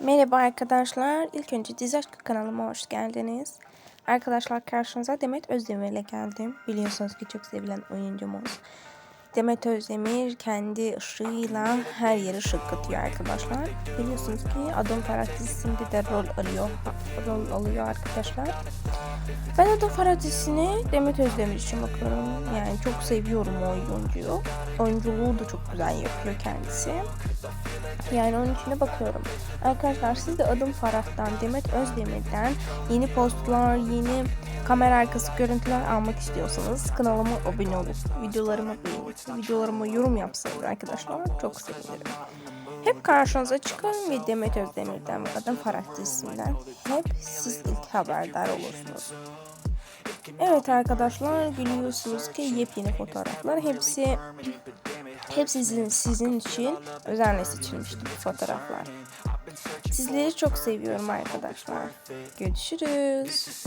Merhaba arkadaşlar. İlk önce Dizi Aşkı kanalıma hoş geldiniz. Arkadaşlar karşınıza Demet Özdemir ile geldim. Biliyorsunuz ki çok sevilen oyuncumuz. Demet Özdemir kendi ışığıyla her yeri ışık katıyor arkadaşlar. Biliyorsunuz ki Adım Ferhat dizisinde de rol alıyor. Rol alıyor arkadaşlar. Ben Adım Ferhat dizisini Demet Özdemir için bakıyorum. Yani çok seviyorum o oyuncuyu. Oyunculuğu da çok güzel yapıyor kendisi. Yani onun için de bakıyorum. Arkadaşlar siz de Adım Farah'tan, Demet Özdemir'den yeni postlar, yeni kamera arkası görüntüler almak istiyorsanız kanalıma abone olup videolarımı beğenip videolarıma yorum yapsanız arkadaşlar çok sevinirim. Hep karşınıza çıkarım ve Demet Özdemir'den ve Adım Farah dizisinden hep siz ilk haberdar olursunuz. Evet arkadaşlar biliyorsunuz ki yepyeni fotoğraflar hepsi hepsi sizin, sizin için özenle seçilmişti bu fotoğraflar. Sizleri çok seviyorum arkadaşlar. Görüşürüz.